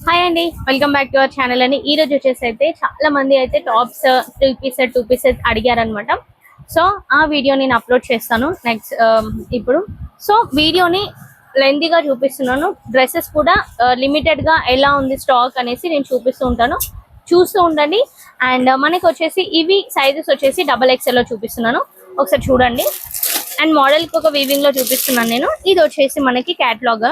Hi అండి welcome back to our channel అని ఈ రోజు వచ్చేసి అయితే చాలా మంది అయితే tops three piece two pieces అడిగారనమాట so ఆ వీడియో నేను అప్లోడ్ చేస్తాను నెక్స్ట్ um, ఇప్పుడు. సో వీడియోని లెందీగా చూపిస్తున్నాను. డ్రెస్సెస్ కూడా uh, లిమిటెడ్గా ఎలా ఉంది స్టాక్ అనేసి నేను చూపిస్తూ ఉంటాను. చూస్తూ ఉండండి. అండ్ uh, మనకి వచ్చేసి ఇవి సైజెస్ వచ్చేసి డబల్ ఎక్స్ఎల్లో చూపిస్తున్నాను. ఒకసారి చూడండి. అండ్ మోడల్కి ఒక వీవింగ్లో చూపిస్తున్నాను నేను. ఇది వచ్చేసి మనకి క్యాట్లాగ్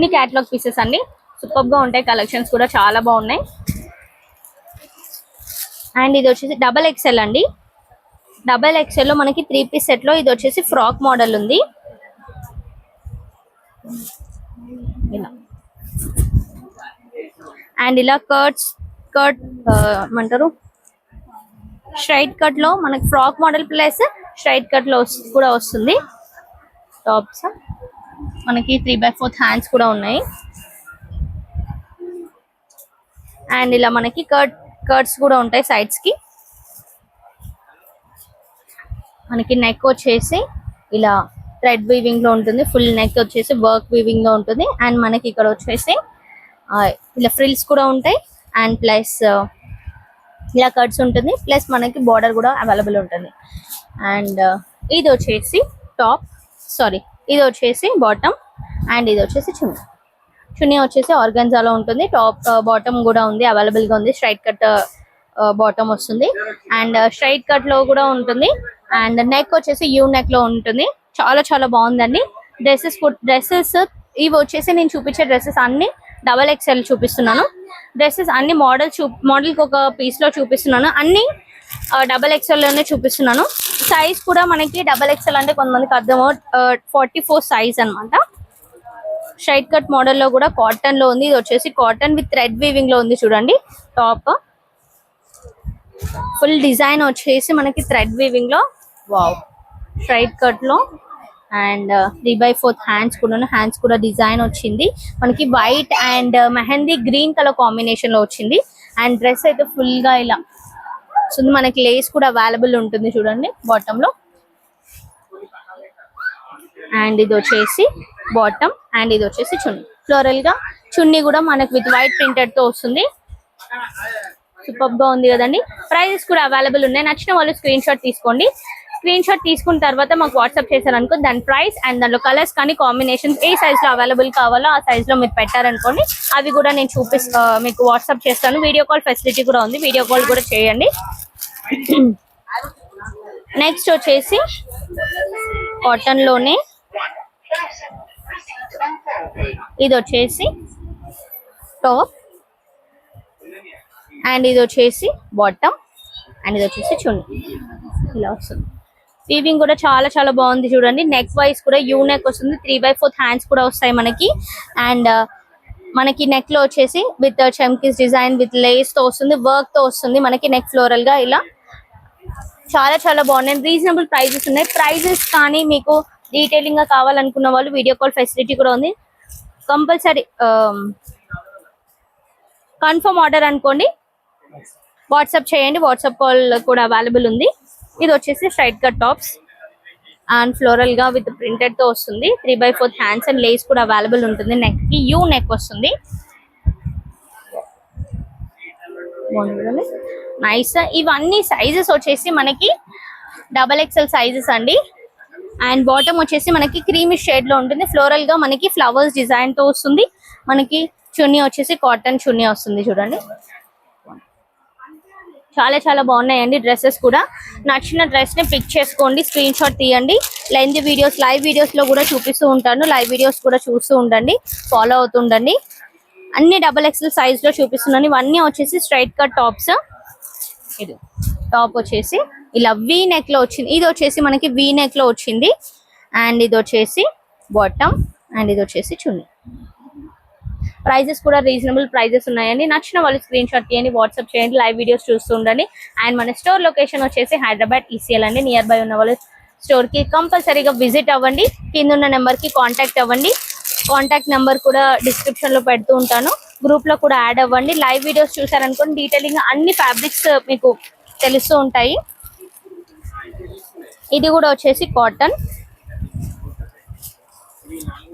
అన్ని క్యాటలాగ్ పీసెస్ అండి. సూపర్గా ఉంటాయి. కలెక్షన్స్ కూడా చాలా బాగున్నాయి. అండ్ ఇది వచ్చేసి డబల్ ఎక్స్ఎల్ అండి. డబల్ ఎక్స్ఎల్లో మనకి త్రీ పీస్ సెట్లో ఇది వచ్చేసి ఫ్రాక్ మోడల్ ఉంది. ఇలా. అండ్ ఇలా కర్ట్స్ కట్ ఏమంటారు? స్ట్రైట్ కట్లో మనకి ఫ్రాక్ మోడల్ ప్లస్ స్ట్రైట్ కట్లో కూడా వస్తుంది. టాప్స్ మనకి త్రీ బై ఫోర్త్ హ్యాండ్స్ కూడా ఉన్నాయి. అండ్ ఇలా మనకి కట్ కర్ట్స్ కూడా ఉంటాయి సైడ్స్కి. మనకి నెక్ వచ్చేసి ఇలా థ్రెడ్ వీవింగ్లో ఉంటుంది. ఫుల్ నెక్ వచ్చేసి వర్క్ వీవింగ్లో ఉంటుంది. అండ్ మనకి ఇక్కడ వచ్చేసి ఇలా ఫ్రిల్స్ కూడా ఉంటాయి. అండ్ ప్లస్ ఇలా కట్స్ ఉంటుంది. ప్లస్ మనకి బార్డర్ కూడా అవైలబుల్ ఉంటుంది. అండ్ ఇది వచ్చేసి టాప్ సారీ ఇది వచ్చేసి బాటమ్ అండ్ ఇది వచ్చేసి చున్నీ. చున్నీ వచ్చేసి ఆర్గన్జాలో ఉంటుంది. టాప్ బాటమ్ uh, కూడా ఉంది. అవైలబుల్గా ఉంది. స్ట్రైట్ కట్ బాటమ్ వస్తుంది. అండ్ స్ట్రైట్ కట్లో కూడా ఉంటుంది. అండ్ నెక్ వచ్చేసి యూ నెక్లో ఉంటుంది. చాలా చాలా బాగుందండి. డ్రెస్సెస్ డ్రెస్సెస్ ఇవి వచ్చేసి నేను చూపించే డ్రెస్సెస్ అన్ని డబల్ ఎక్స్ఎల్ చూపిస్తున్నాను. డ్రెస్సెస్ అన్ని మోడల్ చూ మోడల్కి ఒక పీస్లో చూపిస్తున్నాను. అన్ని uh, డబల్ ఎక్స్ఎల్లోనే చూపిస్తున్నాను. సైజ్ కూడా మనకి డబల్ ఎక్స్ఎల్ అంటే కొంతమందికి అర్థం ఫార్టీ ఫోర్ సైజ్ అన్నమాట. స్ట్రైట్ కట్ మోడల్లో కూడా కాటన్లో ఉంది. ఇది వచ్చేసి కాటన్ విత్ థ్రెడ్ వీవింగ్లో ఉంది చూడండి టాప్ ఫుల్ డిజైన్ వచ్చేసి మనకి థ్రెడ్ వీవింగ్లో వావ్ స్ట్రైట్ కట్లో. And three by fourth hands కూడా హ్యాండ్స్ కూడా డిజైన్ వచ్చింది. మనకి white and mehndi green colour కాంబినేషన్లో వచ్చింది. అండ్ డ్రెస్ అయితే ఫుల్గా ఇలా సో మనకి లేస్ కూడా అవైలబుల్ ఉంటుంది చూడండి బాటమ్లో. అండ్ ఇది వచ్చేసి బాటమ్ అండ్ ఇది వచ్చేసి చున్నీ. ఫ్లోరల్గా చున్నీ కూడా మనకి విత్ వైట్ ప్రింటెడ్తో వస్తుంది. సూపర్గా ఉంది కదండి. ప్రైజెస్ కూడా అవైలబుల్ ఉన్నాయి. నచ్చిన వాళ్ళు స్క్రీన్ షాట్ తీసుకోండి. స్క్రీన్ షాట్ తీసుకున్న తర్వాత మాకు వాట్సాప్ చేశారనుకో దాని ప్రైస్ అండ్ దాంట్లో కలర్స్ కానీ కాంబినేషన్స్ ఏ సైజ్లో అవైలబుల్ కావాలో ఆ సైజ్లో మీరు పెట్టారనుకోండి అవి కూడా నేను చూపిస్తా మీకు వాట్సాప్ చేస్తాను. వీడియో కాల్ ఫెసిలిటీ కూడా ఉంది. వీడియో కాల్ కూడా చేయండి. నెక్స్ట్ వచ్చేసి కాటన్లోనే ఇది వచ్చేసి టాప్ అండ్ ఇది వచ్చేసి బాటమ్ అండ్ ఇది వచ్చేసి చున్నీ. ఇలా వస్తుంది. వీవింగ్ కూడా చాలా చాలా బాగుంది చూడండి. నెక్ వైస్ కూడా యూ నెక్ వస్తుంది. త్రీ బై ఫోర్త్ హ్యాండ్స్ కూడా వస్తాయి మనకి. అండ్ uh, మనకి నెక్లో వచ్చేసి విత్ చమ్కీస్ డిజైన్ విత్ లేస్తో వస్తుంది వర్క్తో వస్తుంది మనకి నెక్ ఫ్లోరల్గా ఇలా. చాలా చాలా బాగున్నాయి. రీజనబుల్ ప్రైజెస్ ఉన్నాయి. ప్రైజెస్ కానీ మీకు డీటెయిలింగ్గా కావాలనుకున్న వాళ్ళు వీడియో కాల్ ఫెసిలిటీ కూడా ఉంది. కంపల్సరీ కన్ఫర్మ్ ఆర్డర్ అనుకోండి. వాట్సాప్ చేయండి. వాట్సాప్ కాల్ కూడా అవైలబుల్ ఉంది. ఇది వచ్చేసి స్ట్రైట్ కట్ టాప్స్ అండ్ ఫ్లోరల్గా విత్ ప్రింటెడ్తో వస్తుంది. Three by fourth hands and lace కూడా అవైలబుల్ ఉంటుంది. నెక్కి యూ నెక్ వస్తుంది. నైస్ ఇవన్నీ సైజెస్ వచ్చేసి మనకి డబల్ ఎక్సెల్ సైజెస్ అండి. అండ్ బాటమ్ వచ్చేసి మనకి క్రీమీ షేడ్లో ఉంటుంది. ఫ్లోరల్గా మనకి ఫ్లవర్స్ డిజైన్తో వస్తుంది. మనకి చున్నీ వచ్చేసి కాటన్ చున్నీ వస్తుంది చూడండి. చాలా చాలా బాగున్నాయండి డ్రెస్సెస్ కూడా. నచ్చిన డ్రెస్ని పిక్ చేసుకోండి స్క్రీన్ షాట్ తీయండి. లెంత్ వీడియోస్ లైవ్ వీడియోస్లో కూడా చూపిస్తూ ఉంటాను. లైవ్ వీడియోస్ కూడా చూస్తూ ఉండండి ఫాలో అవుతుండండి అన్ని డబల్ ఎక్స్ఎల్ సైజ్లో చూపిస్తున్నాను. ఇవన్నీ వచ్చేసి స్ట్రైట్ కట్ టాప్స్. ఇది టాప్ వచ్చేసి ఇలా వి నెక్లో వచ్చింది. ఇది వచ్చేసి మనకి వి నెక్లో వచ్చింది. అండ్ ఇది వచ్చేసి బాటమ్ అండ్ ఇది వచ్చేసి చున్నీ. ప్రైజెస్ కూడా రీజనబుల్ ప్రైజెస్ ఉన్నాయండి. నచ్చిన వాళ్ళు స్క్రీన్ షాట్ తీయండి వాట్సాప్ చేయండి లైవ్ వీడియోస్ చూస్తూ ఉండండి అండ్ మన స్టోర్ లొకేషన్ వచ్చేసి హైదరాబాద్ ఈసీఎల్ అండి. నియర్ బై ఉన్న వాళ్ళు స్టోర్కి కంపల్సరీగా విజిట్ అవ్వండి. కింద ఉన్న నెంబర్కి కాంటాక్ట్ అవ్వండి. కాంటాక్ట్ నెంబర్ కూడా డిస్క్రిప్షన్లో పెడుతూ ఉంటాను. గ్రూప్లో కూడా యాడ్ అవ్వండి. లైవ్ వీడియోస్ చూసారనుకోండి డీటెయిలింగ్ అన్ని ఫ్యాబ్రిక్స్ మీకు తెలుస్తూ ఉంటాయి. ఇది కూడా వచ్చేసి కాటన్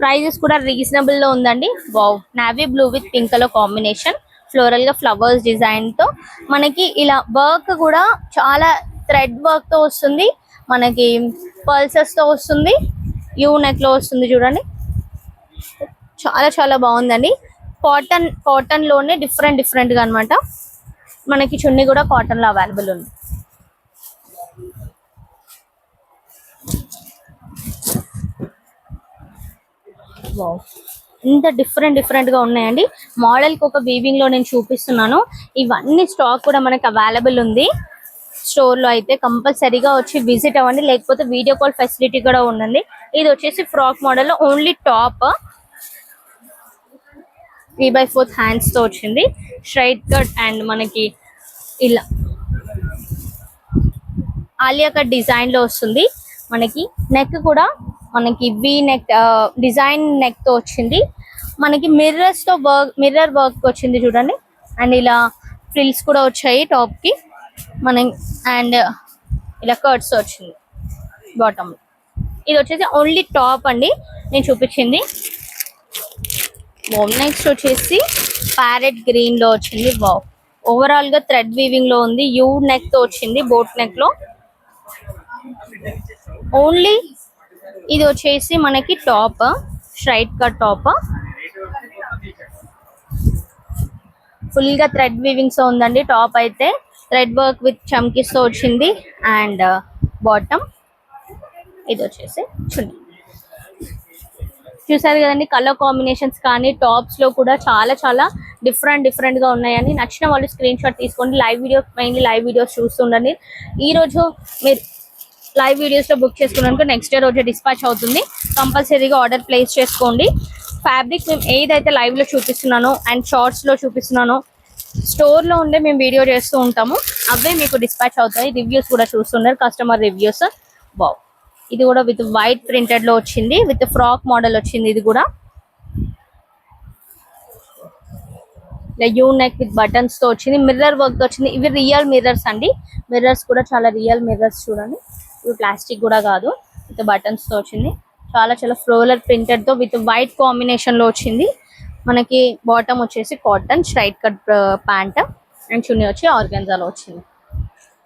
ప్రైజెస్ కూడా రీజనబుల్లో ఉందండి. Wow navy blue with pink colour combination ఫ్లోరల్గా flowers డిజైన్తో. మనకి ఇలా వర్క్ కూడా చాలా థ్రెడ్ వర్క్తో వస్తుంది. మనకి పల్సెస్తో వస్తుంది. యూ నెక్లో వస్తుంది చూడండి. చాలా చాలా బాగుందండి. కాటన్ కాటన్లోనే డిఫరెంట్ డిఫరెంట్గా అనమాట మనకి చున్నీ కూడా కాటన్లో అవైలబుల్ ఉంది. వావ్ ఇంత డిఫరెంట్ డిఫరెంట్గా ఉన్నాయండి. మోడల్కి ఒక వీవింగ్లో నేను చూపిస్తున్నాను. ఇవన్నీ స్టాక్ కూడా మనకి అవైలబుల్ ఉంది. స్టోర్లో అయితే కంపల్సరీగా వచ్చి విజిట్ అవ్వండి. లేకపోతే వీడియో కాల్ ఫెసిలిటీ కూడా ఉందండి. ఇది వచ్చేసి frock model only top three by fourth హ్యాండ్స్తో వచ్చింది. స్ట్రైట్ కట్ అండ్ మనకి ఇలా ఆలియా కట్ డిజైన్లో వస్తుంది. మనకి నెక్ కూడా మనకి వి నెక్ డిజైన్ నెక్తో వచ్చింది. మనకి మిర్రర్స్తో వర్క్ మిర్రర్ వర్క్ వచ్చింది చూడండి. అండ్ ఇలా ఫ్రిల్స్ కూడా వచ్చాయి టాప్కి. మన అండ్ ఇలా కర్ట్స్ వచ్చింది బాటమ్ ఇది వచ్చేసి ఓన్లీ టాప్ అండి. నేను చూపించింది. వావ్ నెక్స్ట్ వచ్చేసి ప్యారెట్ గ్రీన్లో వచ్చింది. వావ్ ఓవరాల్గా థ్రెడ్ వీవింగ్లో ఉంది. యూ నెక్తో వచ్చింది బోట్ నెక్లో. ఓన్లీ ఇది వచ్చేసి మనకి టాప్ స్ట్రైట్ కట్ టాప్. ఫుల్గా థ్రెడ్ వీవింగ్స్ ఉందండి. టాప్ అయితే థ్రెడ్ వర్క్ విత్ చమ్కీస్తో వచ్చింది. And uh, bottom. ఇది వచ్చేసి చున్నీ. చూసారు కదండి కలర్ కాంబినేషన్స్ కానీ టాప్స్లో కూడా చాలా చాలా డిఫరెంట్ డిఫరెంట్గా ఉన్నాయని నచ్చిన వాళ్ళు స్క్రీన్ షాట్ తీసుకోండి. Live video mainly live videos చూస్తుండండి. ఈ రోజు మీరు లైవ్ వీడియోస్లో బుక్ చేసుకున్నాను నెక్స్ట్ డే రోజు డిస్పాచ్ అవుతుంది. కంపల్సరీగా ఆర్డర్ ప్లేస్ చేసుకోండి. ఫ్యాబ్రిక్ మేము ఏదైతే లైవ్లో చూపిస్తున్నానో అండ్ షార్ట్స్లో చూపిస్తున్నానో స్టోర్లో ఉండే మేము వీడియో చేస్తూ ఉంటాము. అవే మీకు డిస్పాచ్ అవుతాయి. రివ్యూస్ కూడా చూస్తున్నారు. కస్టమర్ రివ్యూస్ బావ్ ఇది కూడా విత్ వైట్ ప్రింటెడ్లో వచ్చింది. విత్ ఫ్రాక్ మోడల్ వచ్చింది ఇది కూడా. యూ నెక్ విత్ బటన్స్తో వచ్చింది. మిర్రర్ వర్క్తో వచ్చింది. ఇవి రియల్ మిర్రర్స్ అండి. మిర్రర్స్ కూడా చాలా రియల్ మిర్రర్స్ చూడండి. ఇవి ప్లాస్టిక్ కూడా కాదు విత్ బటన్స్తో వచ్చింది. చాలా చాలా ఫ్లోలర్ ప్రింటెడ్తో విత్ వైట్ కాంబినేషన్లో వచ్చింది. మనకి బాటమ్ వచ్చేసి cotton straight cut pant and చున్నీ వచ్చి ఆర్గెన్జాలో వచ్చింది.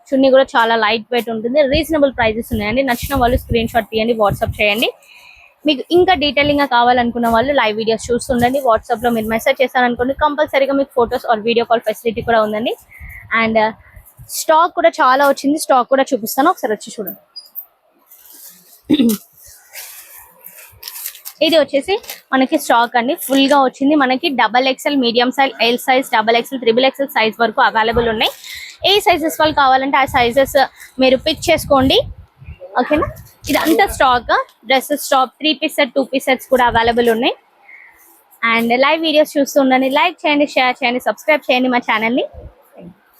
చున్నీ కూడా చాలా లైట్ వెయిట్ ఉంటుంది. రీజనబుల్ ప్రైజెస్ ఉన్నాయండి. నచ్చిన వాళ్ళు స్క్రీన్ షాట్ తీయండి వాట్సాప్ చేయండి. మీకు ఇంకా డీటెయిలింగ్గా కావాలనుకున్న వాళ్ళు లైవ్ వీడియోస్ చూస్తుండండి. వాట్సాప్లో మీరు మెసేజ్ చేశారనుకోండి కంపల్సరీగా మీకు photos or video call facility కూడా ఉందండి. అండ్ స్టాక్ కూడా చాలా వచ్చింది. స్టాక్ కూడా చూపిస్తాను. ఒకసారి వచ్చి చూడండి. ఇది వచ్చేసి మనకి స్టాక్ అండి. ఫుల్గా వచ్చింది. మనకి double XL medium size L size double XL triple XL size వరకు అవైలబుల్ ఉన్నాయి. ఏ సైజెస్ వాళ్ళు కావాలంటే ఆ సైజెస్ మీరు పిక్ చేసుకోండి. ఓకేనా ఇదంతా stock dresses stop three piece set two piece sets కూడా అవైలబుల్ ఉన్నాయి. అండ్ లైవ్ వీడియోస్ చూస్తుండండి లైక్ చేయండి షేర్ చేయండి సబ్స్క్రైబ్ చేయండి మా ఛానల్ని